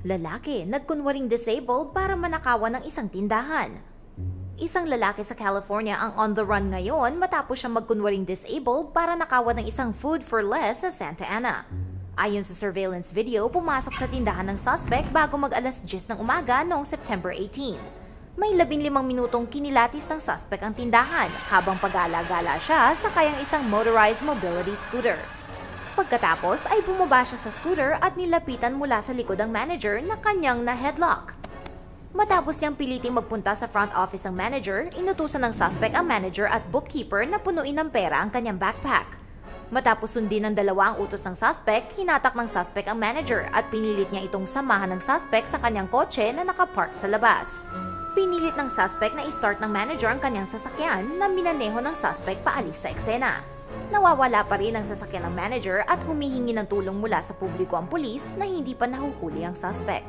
Lalaki nagkunwaring disabled para manakawan ng isang tindahan. Isang lalaki sa California ang on the run ngayon matapos siyang magkunwaring disabled para nakawan ng isang food for less sa Santa Ana. Ayon sa surveillance video, pumasok sa tindahan ng suspect bago mag alas 10 ng umaga noong September 18. May 15 minutong kinilatis ng suspect ang tindahan habang pag-alagala siya sa kayang isang motorized mobility scooter. Pagkatapos ay bumaba siya sa scooter at nilapitan mula sa likod ang manager na kanyang na headlock. Matapos niyang piliting magpunta sa front office ang manager, inutusan ng suspect ang manager at bookkeeper na punuin ng pera ang kanyang backpack. Matapos sundin ng dalawa ang utos ng suspect, hinatak ng suspect ang manager at pinilit niya itong samahan ng suspect sa kanyang kotse na nakapark sa labas. Pinilit ng suspect na i-start ng manager ang kanyang sasakyan na minaneho ng suspect paalis sa eksena. Nawawala pa rin ang sasakyan ng manager at humihingi ng tulong mula sa publiko ang pulis na hindi pa nahuhuli ang suspect.